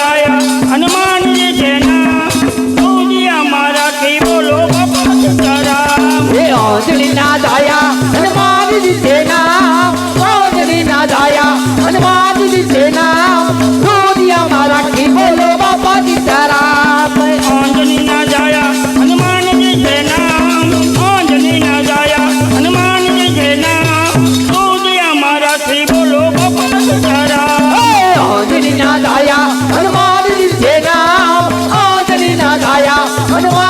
ಗೋವಿಂದಾಯ ಹನುಮಾನ Ano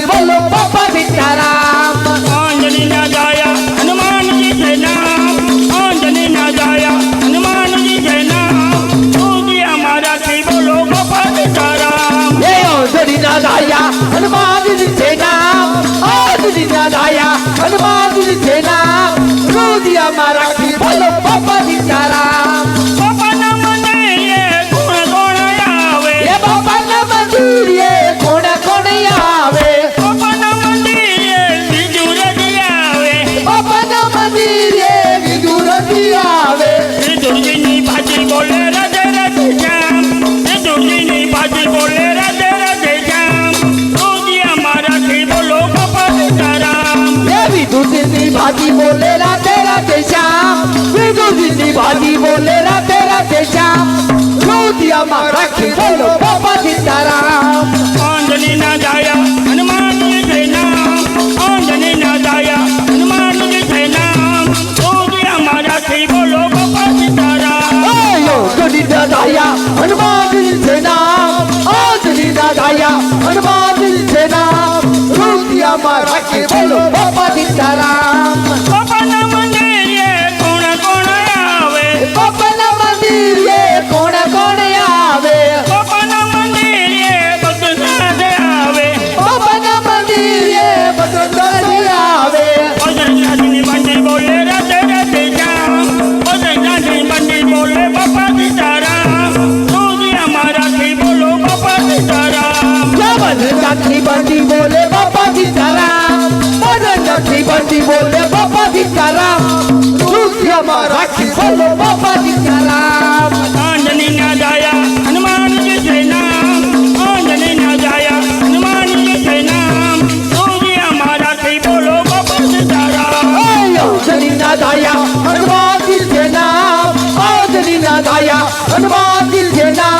बोलो पापा बेचारा। आंजनी ना जाया हनुमान जी से नाम। आंजनी ना जाया हनुमान जी से नाम। नाम दिया की बोलो पापा बेचारा। ये आंजनी ना जाया हनुमान जी से नाम। ভাজি বলে রাতে রাতে শ্যাম। মৃদু দিদি ভাজি বলে রাতে রাতে শ্যাম। রোদি আমার রাখি বলো বাবা সীতারাম। অঞ্জলি না যায় দাঁড়াইয়া হনুমান সেনা রুটি আমার রাখে বলো বাবা দিতারা बटी बोले बाबा जी का राम हमारा की बोलो बाबा जी का राम आंजनी ना जाया हनुमान जी जय नाम। आंजनी ना जाया हनुमान जी जय नाम। तुलसी हमारा की बोलो बाबा जी का राम आंजनी ना जाया हनुमान जी के नाम। आंजनी ना जाया हनुमान जी के नाम।